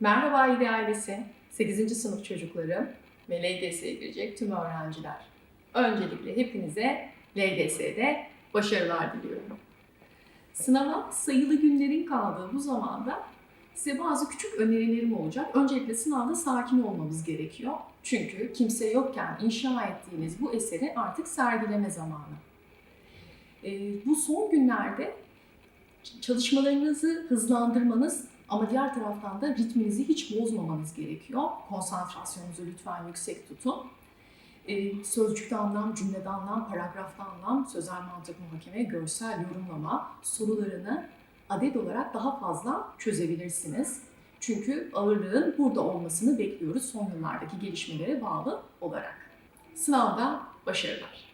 Merhaba İde ailesi, 8. sınıf çocuklarım ve LGS'ye girecek tüm öğrenciler. Öncelikle hepinize LGS'de başarılar diliyorum. Sınava sayılı günlerin kaldığı bu zamanda size bazı küçük önerilerim olacak. Öncelikle sınavda sakin olmamız gerekiyor. Çünkü kimse yokken inşa ettiğiniz bu eseri artık sergileme zamanı. Ee, bu son günlerde çalışmalarınızı hızlandırmanız ama diğer taraftan da ritminizi hiç bozmamanız gerekiyor. Konsantrasyonunuzu lütfen yüksek tutun. Ee, sözcükte anlam, cümlede anlam, paragrafta anlam, sözel mantık muhakeme, görsel yorumlama sorularını adet olarak daha fazla çözebilirsiniz. Çünkü ağırlığın burada olmasını bekliyoruz son yıllardaki gelişmelere bağlı olarak. Sınavda başarılar.